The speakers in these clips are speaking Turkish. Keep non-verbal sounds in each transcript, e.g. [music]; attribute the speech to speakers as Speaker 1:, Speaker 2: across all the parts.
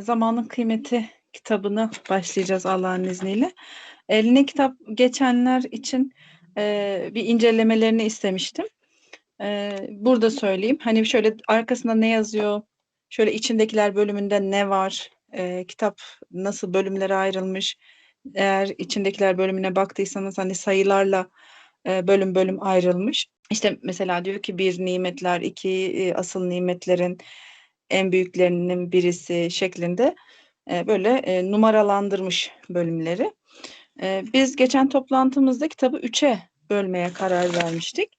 Speaker 1: Zamanın Kıymeti kitabını başlayacağız Allah'ın izniyle. Eline kitap geçenler için e, bir incelemelerini istemiştim. E, burada söyleyeyim. Hani şöyle arkasında ne yazıyor, şöyle içindekiler bölümünde ne var, e, kitap nasıl bölümlere ayrılmış. Eğer içindekiler bölümüne baktıysanız hani sayılarla e, bölüm bölüm ayrılmış. İşte mesela diyor ki bir nimetler, iki e, asıl nimetlerin en büyüklerinin birisi şeklinde e, böyle e, numaralandırmış bölümleri. E, biz geçen toplantımızda kitabı üçe bölmeye karar vermiştik.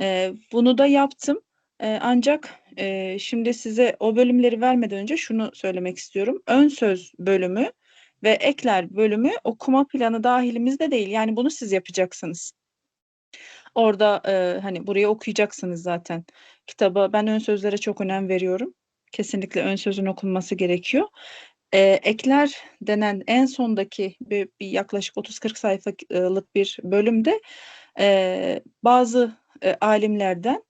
Speaker 1: E, bunu da yaptım. E, ancak e, şimdi size o bölümleri vermeden önce şunu söylemek istiyorum. Ön söz bölümü ve ekler bölümü okuma planı dahilimizde değil. Yani bunu siz yapacaksınız. Orada e, hani burayı okuyacaksınız zaten. Kitaba ben ön sözlere çok önem veriyorum. Kesinlikle ön sözün okunması gerekiyor. E, ekler denen en sondaki bir, bir yaklaşık 30-40 sayfalık bir bölümde e, bazı e, alimlerden,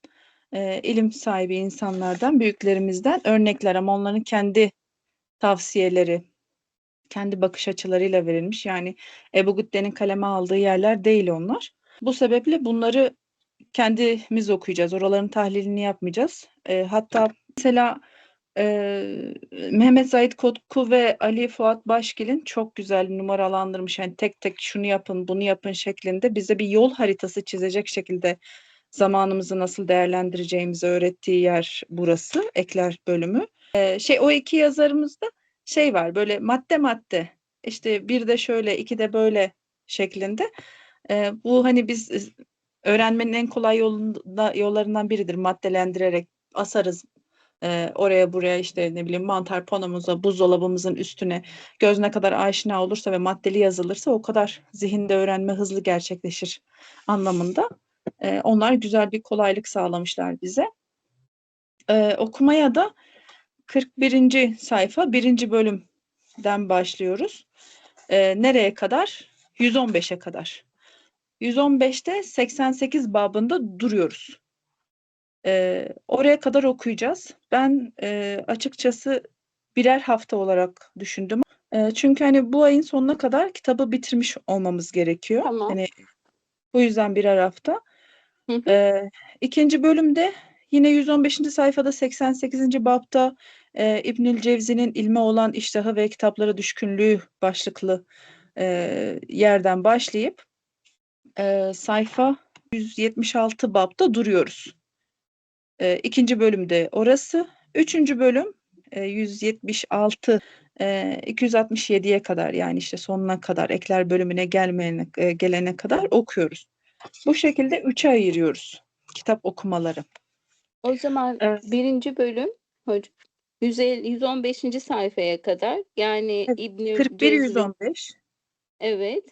Speaker 1: e, ilim sahibi insanlardan, büyüklerimizden örnekler ama onların kendi tavsiyeleri, kendi bakış açılarıyla verilmiş. Yani Ebu Gütte'nin kaleme aldığı yerler değil onlar. Bu sebeple bunları kendimiz okuyacağız. Oraların tahlilini yapmayacağız. E, hatta mesela e, Mehmet Zahid Kotku ve Ali Fuat Başgil'in çok güzel numaralandırmış. Yani tek tek şunu yapın, bunu yapın şeklinde bize bir yol haritası çizecek şekilde zamanımızı nasıl değerlendireceğimizi öğrettiği yer burası. Ekler bölümü. E, şey o iki yazarımızda şey var böyle madde madde işte bir de şöyle iki de böyle şeklinde. E, bu hani biz öğrenmenin en kolay yolunda, yollarından biridir maddelendirerek asarız e, oraya buraya işte ne bileyim mantar panomuza, buzdolabımızın üstüne göz ne kadar aşina olursa ve maddeli yazılırsa o kadar zihinde öğrenme hızlı gerçekleşir anlamında. E, onlar güzel bir kolaylık sağlamışlar bize. E, okumaya da 41. sayfa 1. bölümden başlıyoruz. E, nereye kadar? 115'e kadar. 115'te 88 babında duruyoruz. Ee, oraya kadar okuyacağız. Ben e, açıkçası birer hafta olarak düşündüm. E, çünkü hani bu ayın sonuna kadar kitabı bitirmiş olmamız gerekiyor.
Speaker 2: Tamam.
Speaker 1: Hani bu yüzden birer hafta. E, ikinci bölümde yine 115. sayfada 88. babta e, İbnül Cevzi'nin ilme olan iştahı ve kitaplara düşkünlüğü başlıklı e, yerden başlayıp e, sayfa 176 babta duruyoruz. E, ikinci bölümde orası. Üçüncü bölüm e, 176 e, 267'ye kadar yani işte sonuna kadar ekler bölümüne gelmeyene e, gelene kadar okuyoruz. Bu şekilde üçe ayırıyoruz kitap okumaları.
Speaker 2: O zaman
Speaker 1: Evet.
Speaker 2: birinci bölüm hocam 150, 115. sayfaya kadar yani İbnü
Speaker 1: 41
Speaker 2: Cevzi
Speaker 1: 115
Speaker 2: evet.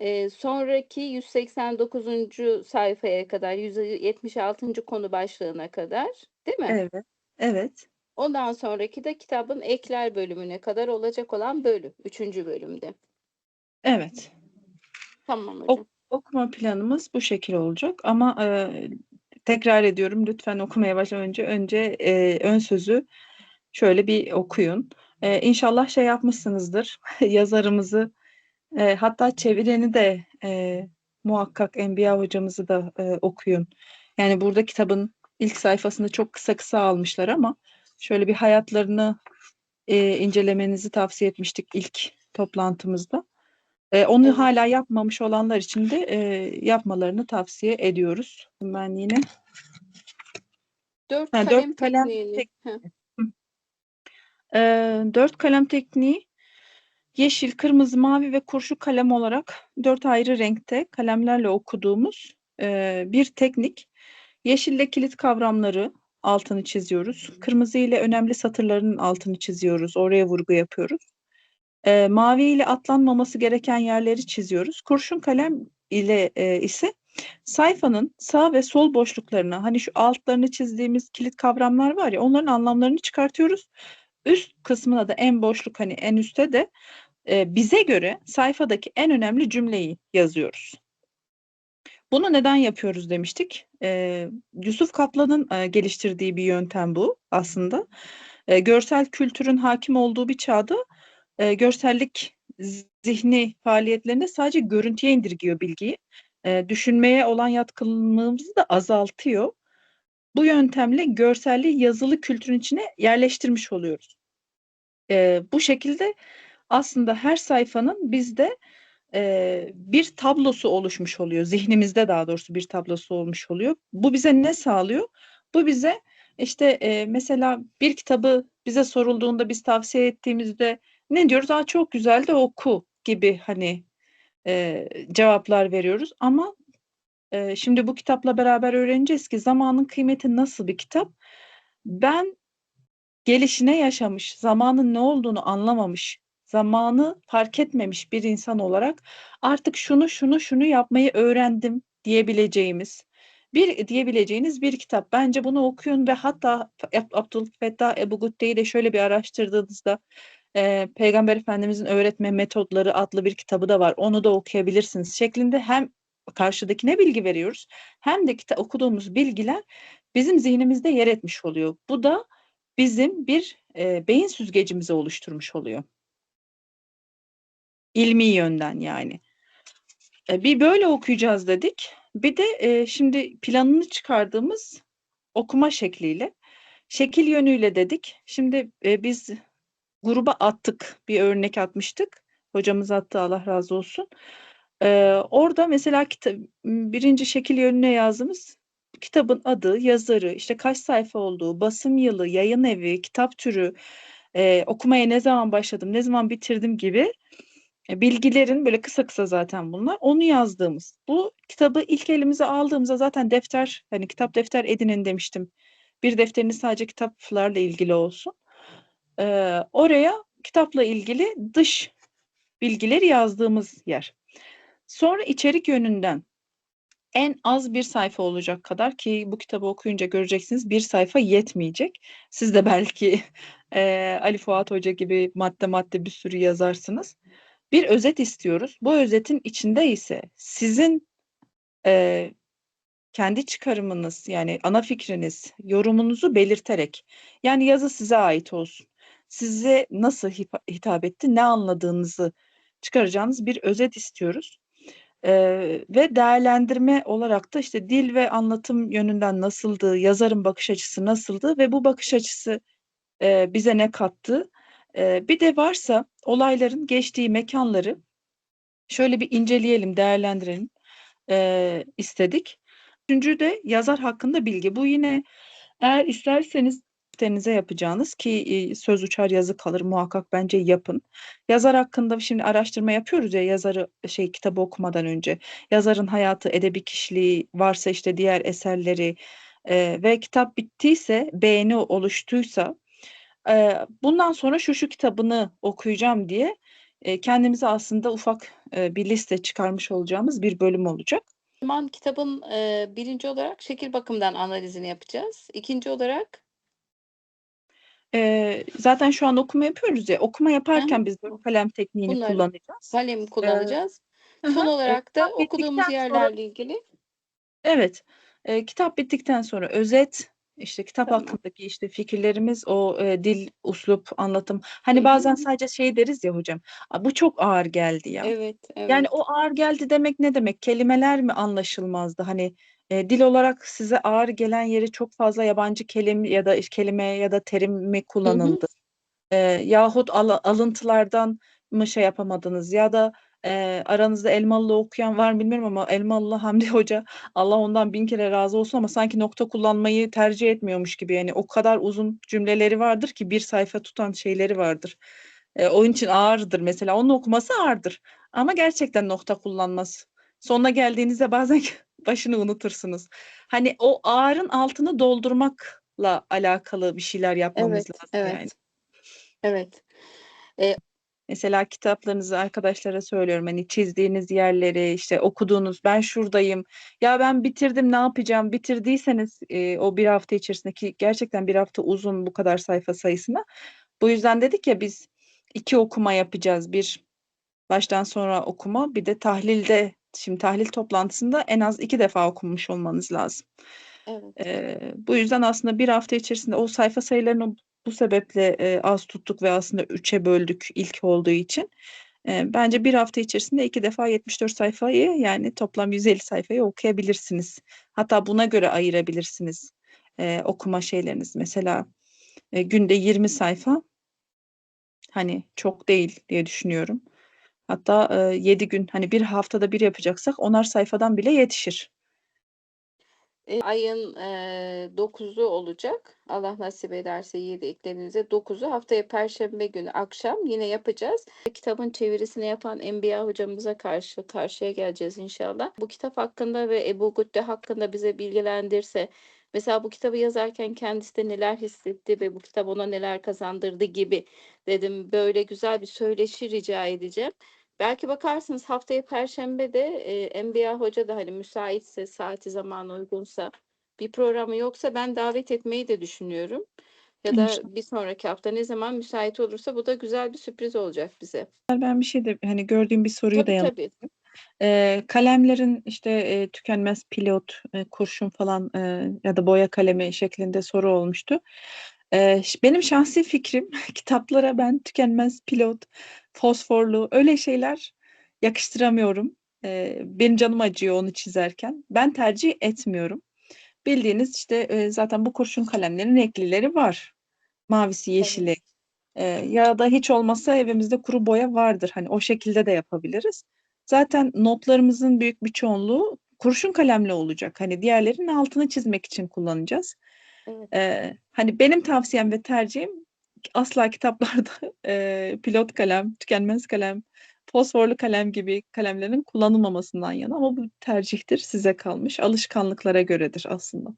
Speaker 2: Ee, sonraki 189. sayfaya kadar 176. konu başlığına kadar değil mi?
Speaker 1: evet. Evet.
Speaker 2: Ondan sonraki de kitabın ekler bölümüne kadar olacak olan bölüm. Üçüncü bölümde.
Speaker 1: Evet.
Speaker 2: Tamam hocam.
Speaker 1: Okuma planımız bu şekil olacak ama e, tekrar ediyorum lütfen okumaya başlamadan önce önce e, ön sözü şöyle bir okuyun. E, inşallah şey yapmışsınızdır [laughs] yazarımızı e, hatta çevireni de e, muhakkak Enbiya hocamızı da e, okuyun. Yani burada kitabın ilk sayfasını çok kısa kısa almışlar ama şöyle bir hayatlarını e, incelemenizi tavsiye etmiştik ilk toplantımızda. E, onu
Speaker 2: Evet.
Speaker 1: hala yapmamış olanlar için de e, yapmalarını tavsiye ediyoruz. Ben yine
Speaker 2: Dört
Speaker 1: Ha, dört
Speaker 2: kalem
Speaker 1: kalem
Speaker 2: tekniğini.
Speaker 1: tek- e, dört kalem tekniği yeşil, kırmızı, mavi ve kurşu kalem olarak dört ayrı renkte kalemlerle okuduğumuz e, bir teknik. Yeşille kilit kavramları altını çiziyoruz. Kırmızı ile önemli satırların altını çiziyoruz. Oraya vurgu yapıyoruz. E, mavi ile atlanmaması gereken yerleri çiziyoruz. Kurşun kalem ile e, ise sayfanın sağ ve sol boşluklarına hani şu altlarını çizdiğimiz kilit kavramlar var ya onların anlamlarını çıkartıyoruz. Üst kısmına da en boşluk hani en üstte de e, bize göre sayfadaki en önemli cümleyi yazıyoruz. Bunu neden yapıyoruz demiştik. E, Yusuf Kaplan'ın e, geliştirdiği bir yöntem bu aslında. E, görsel kültürün hakim olduğu bir çağda e, görsellik zihni faaliyetlerinde sadece görüntüye indirgiyor bilgiyi. E, düşünmeye olan yatkınlığımızı da azaltıyor. Bu yöntemle görselliği yazılı kültürün içine yerleştirmiş oluyoruz. E, bu şekilde aslında her sayfanın bizde e, bir tablosu oluşmuş oluyor. Zihnimizde daha doğrusu bir tablosu olmuş oluyor. Bu bize ne sağlıyor? Bu bize işte e, mesela bir kitabı bize sorulduğunda biz tavsiye ettiğimizde ne diyoruz? Aa çok güzel de oku gibi hani e, cevaplar veriyoruz. Ama e, şimdi bu kitapla beraber öğreneceğiz ki zamanın kıymeti nasıl bir kitap? Ben gelişine yaşamış, zamanın ne olduğunu anlamamış, zamanı fark etmemiş bir insan olarak artık şunu şunu şunu yapmayı öğrendim diyebileceğimiz bir diyebileceğiniz bir kitap. Bence bunu okuyun ve hatta Abdülfettah Ebu Gutte'yi de şöyle bir araştırdığınızda e, Peygamber Efendimizin öğretme metodları adlı bir kitabı da var. Onu da okuyabilirsiniz şeklinde hem karşıdakine bilgi veriyoruz hem de kita- okuduğumuz bilgiler bizim zihnimizde yer etmiş oluyor. Bu da bizim bir e, beyin süzgecimizi oluşturmuş oluyor. İlmi yönden yani. E, bir böyle okuyacağız dedik. Bir de e, şimdi planını çıkardığımız okuma şekliyle, şekil yönüyle dedik. Şimdi e, biz gruba attık, bir örnek atmıştık. Hocamız attı Allah razı olsun. E, orada mesela kita- birinci şekil yönüne yazdığımız kitabın adı, yazarı, işte kaç sayfa olduğu, basım yılı, yayın evi, kitap türü, e, okumaya ne zaman başladım, ne zaman bitirdim gibi bilgilerin böyle kısa kısa zaten bunlar. Onu yazdığımız. Bu kitabı ilk elimize aldığımızda zaten defter, hani kitap defter edinin demiştim. Bir defteriniz sadece kitaplarla ilgili olsun. Ee, oraya kitapla ilgili dış bilgileri yazdığımız yer. Sonra içerik yönünden en az bir sayfa olacak kadar ki bu kitabı okuyunca göreceksiniz bir sayfa yetmeyecek. Siz de belki [laughs] e, Ali Fuat Hoca gibi madde madde bir sürü yazarsınız. Bir özet istiyoruz. Bu özetin içinde ise sizin e, kendi çıkarımınız yani ana fikriniz, yorumunuzu belirterek yani yazı size ait olsun. Size nasıl hitap etti, ne anladığınızı çıkaracağınız bir özet istiyoruz. Ee, ve değerlendirme olarak da işte dil ve anlatım yönünden nasıldı, yazarın bakış açısı nasıldı ve bu bakış açısı e, bize ne kattı. E, bir de varsa olayların geçtiği mekanları şöyle bir inceleyelim, değerlendirelim e, istedik. Üçüncü de yazar hakkında bilgi. Bu yine eğer isterseniz defterinize yapacağınız ki söz uçar yazı kalır muhakkak bence yapın. Yazar hakkında şimdi araştırma yapıyoruz ya yazarı şey kitabı okumadan önce. Yazarın hayatı, edebi kişiliği varsa işte diğer eserleri e, ve kitap bittiyse, beğeni oluştuysa e, bundan sonra şu şu kitabını okuyacağım diye e, kendimize aslında ufak e, bir liste çıkarmış olacağımız bir bölüm olacak.
Speaker 2: Zaman kitabın e, birinci olarak şekil bakımından analizini yapacağız. İkinci olarak
Speaker 1: Eee, zaten şu an okuma yapıyoruz ya, okuma
Speaker 2: Hı
Speaker 1: yaparken biz böyle kalem tekniğini
Speaker 2: Bunları
Speaker 1: kullanacağız.
Speaker 2: kalem kullanacağız.
Speaker 1: Hı
Speaker 2: Son
Speaker 1: hı.
Speaker 2: olarak da okuduğumuz
Speaker 1: bittikten sonra
Speaker 2: yerlerle ilgili
Speaker 1: Evet, eee, kitap bittikten sonra özet, işte kitap
Speaker 2: Tamam.
Speaker 1: hakkındaki işte fikirlerimiz, o eee, dil, uslup, anlatım.
Speaker 2: Hı
Speaker 1: Hani
Speaker 2: hı.
Speaker 1: bazen sadece şey deriz ya hocam, "A, bu çok ağır geldi ya."
Speaker 2: Evet,
Speaker 1: Yani
Speaker 2: evet.
Speaker 1: o ağır geldi demek ne demek? Kelimeler mi anlaşılmazdı? Hani eee, dil olarak size ağır gelen yeri çok fazla yabancı kelime ya da iş kelime ya da terim mi
Speaker 2: Hı hı.
Speaker 1: kullanıldı? Eee, yahut ala alıntılardan mı şey yapamadınız ya da eee, aranızda Elmalılı okuyan var mı bilmiyorum ama Elmalılı Hamdi Hoca Allah ondan bin kere razı olsun ama sanki nokta kullanmayı tercih etmiyormuş gibi yani o kadar uzun cümleleri vardır ki bir sayfa tutan şeyleri vardır. Eee, onun için ağırdır mesela. Onun okuması ağırdır ama gerçekten nokta kullanmaz. Sonuna geldiğinizde bazen [laughs] başını unutursunuz. Hani o ağırın altını doldurmakla alakalı bir şeyler yapmamız
Speaker 2: Evet,
Speaker 1: lazım yani.
Speaker 2: evet. Evet.
Speaker 1: Mesela kitaplarınızı arkadaşlara söylüyorum, hani çizdiğiniz yerleri, işte okuduğunuz, ben şuradayım, ya ben bitirdim ne yapacağım? Bitirdiyseniz eee, o bir hafta içerisindeki gerçekten bir hafta uzun bu kadar sayfa sayısına. Bu yüzden dedik ya biz iki okuma yapacağız. Bir baştan sonra okuma, bir de tahlilde. Şimdi tahlil toplantısında en az iki defa okumuş olmanız lazım.
Speaker 2: Evet.
Speaker 1: Eee, bu yüzden aslında bir hafta içerisinde o sayfa sayılarını Bu sebeple e, az tuttuk ve aslında üçe böldük ilk olduğu için. E, bence bir hafta içerisinde iki defa 74 sayfayı yani toplam 150 sayfayı okuyabilirsiniz. Hatta buna göre ayırabilirsiniz e, okuma şeyleriniz. Mesela e, günde 20 sayfa hani çok değil diye düşünüyorum. Hatta e, 7 gün hani bir haftada bir yapacaksak onar sayfadan bile yetişir.
Speaker 2: E, ayın e, 9'u olacak. Allah nasip ederse 7 eklediğinizde 9'u haftaya Perşembe günü akşam yine yapacağız. Kitabın çevirisini yapan Enbiya hocamıza karşı karşıya geleceğiz inşallah. Bu kitap hakkında ve Ebu Gütte hakkında bize bilgilendirse Mesela bu kitabı yazarken kendisi de neler hissetti ve bu kitap ona neler kazandırdı gibi dedim. Böyle güzel bir söyleşi rica edeceğim. Belki bakarsınız haftaya Perşembe de e, Enbiya Hoca da hani müsaitse, saati zamanı uygunsa, bir programı yoksa ben davet etmeyi de düşünüyorum. Ya da
Speaker 1: İnşallah.
Speaker 2: bir sonraki hafta ne zaman müsait olursa bu da güzel bir sürpriz olacak bize.
Speaker 1: Ben bir şey de hani gördüğüm bir soruyu da
Speaker 2: Tabii
Speaker 1: yanıt
Speaker 2: tabii.
Speaker 1: Eee, kalemlerin işte eee, tükenmez pilot, eee, kurşun falan eee, ya da boya kalemi şeklinde soru olmuştu. Benim şahsi fikrim [laughs] kitaplara ben tükenmez pilot, fosforlu öyle şeyler yakıştıramıyorum. Benim canım acıyor onu çizerken. Ben tercih etmiyorum. Bildiğiniz işte zaten bu kurşun kalemlerin renklileri var. Mavisi, yeşili.
Speaker 2: Evet.
Speaker 1: Ya da hiç olmazsa evimizde kuru boya vardır. Hani o şekilde de yapabiliriz. Zaten notlarımızın büyük bir çoğunluğu kurşun kalemle olacak. Hani diğerlerinin altını çizmek için kullanacağız.
Speaker 2: Evet.
Speaker 1: Eee, hani benim tavsiyem ve tercihim asla kitaplarda [laughs] eee, pilot kalem, tükenmez kalem, fosforlu kalem gibi kalemlerin kullanılmamasından yana ama bu tercihtir, size kalmış. Alışkanlıklara göredir aslında.